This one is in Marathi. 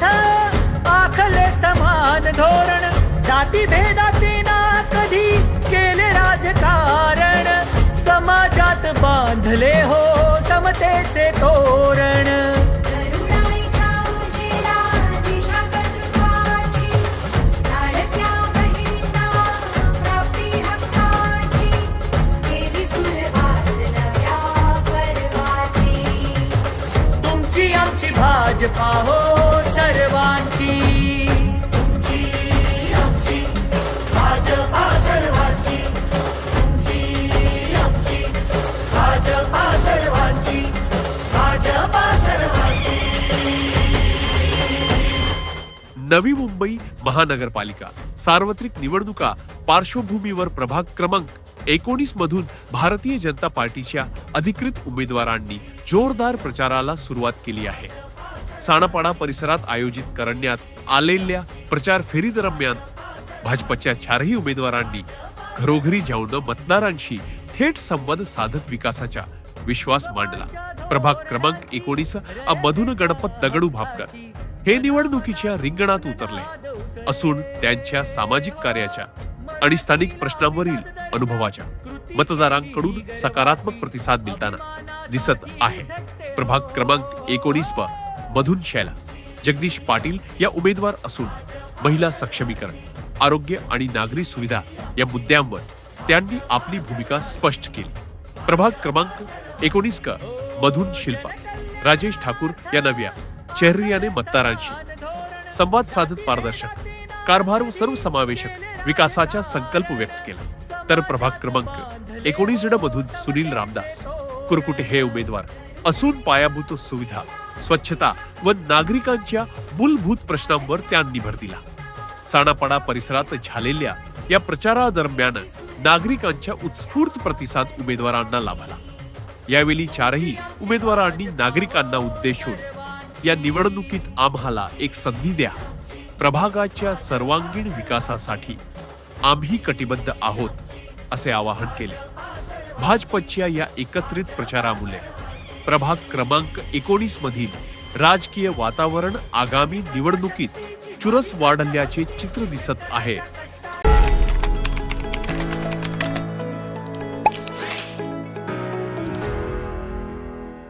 जनकल्याणार्थ आखले समान धोरण जाती भेदाचे ना कधी केले राजकारण समाजात बांधले हो समतेचे तोरण। करुणाईच्या उजेला तुमची आमची भाजपा सर्वांची. नवी मुंबई महानगरपालिका. सार्वत्रिक निवडणुका पार्श्वभूमीवर प्रभाग क्रमांक एकोणीस मधून भारतीय जनता पार्टीच्या अधिकृत उमेदवारांनी जोरदार प्रचाराला सुरुवात केली आहे. साणापाडा परिसरात आयोजित करण्यात आलेल्या प्रचार फेरी दरम्यान भाजपच्या चारही उमेदवारांनी घरोघरी जाऊन मतदारांशी थेट संवाद साधत विकासाचा विश्वास मांडला. प्रभाग क्रमांक एकोणीस मधून गणपत दगडू भापकर. हे निवडणुकीच्या रिंगणात उतरले. असून त्यांच्या सामाजिक कार्याच्या आणि स्थानिक प्रश्नांवरील अनुभवाच्या मतदारांकडून सकारात्मक प्रतिसाद मिळताना दिसत आहे. प्रभाग क्रमांक एकोणीस मधून शैला जगदीश पाटील या उमेदवार असून महिला सक्षमीकरण आरोग्य आणि नागरी सुविधा या मुद्द्यांवर त्यांनी आपली भूमिका स्पष्ट केली. प्रभाग क्रमांक एकोणीस क मधून शिल्पा राजेश ठाकूर या नव्या चेहरियाने मतदारांशी संवाद साधत पारदर्शक कारभार व सर्वसमावेशक विकासाचा संकल्प व्यक्त केला. तर प्रभाग क्रमांक एकोणीस मधून सुनील रामदास कुरकुटे हे उमेदवार असून पायाभूत सुविधा स्वच्छता व नागरिकांच्या मूलभूत प्रश्नांवर त्यांनी भर दिला. साणापाडा परिसरात झालेल्या या प्रचारादरम्यान नागरिकांच्या उत्स्फूर्त प्रतिसाद उमेदवारांना लाभला. यावेळी चारही उमेदवारांनी नागरिकांना उद्देशून या निवडणुकीत आम्हाला एक संधी द्या. प्रभागाच्या सर्वांगीण विकासासाठी आम्ही कटिबद्ध आहोत असे आवाहन केले. भाजपच्या या एकत्रित प्रचारामुळे प्रभाग क्रमांक एकोणीस मधील राजकीय वातावरण आगामी निवडणुकीत चुरस वाढल्याचे चित्र दिसत आहे.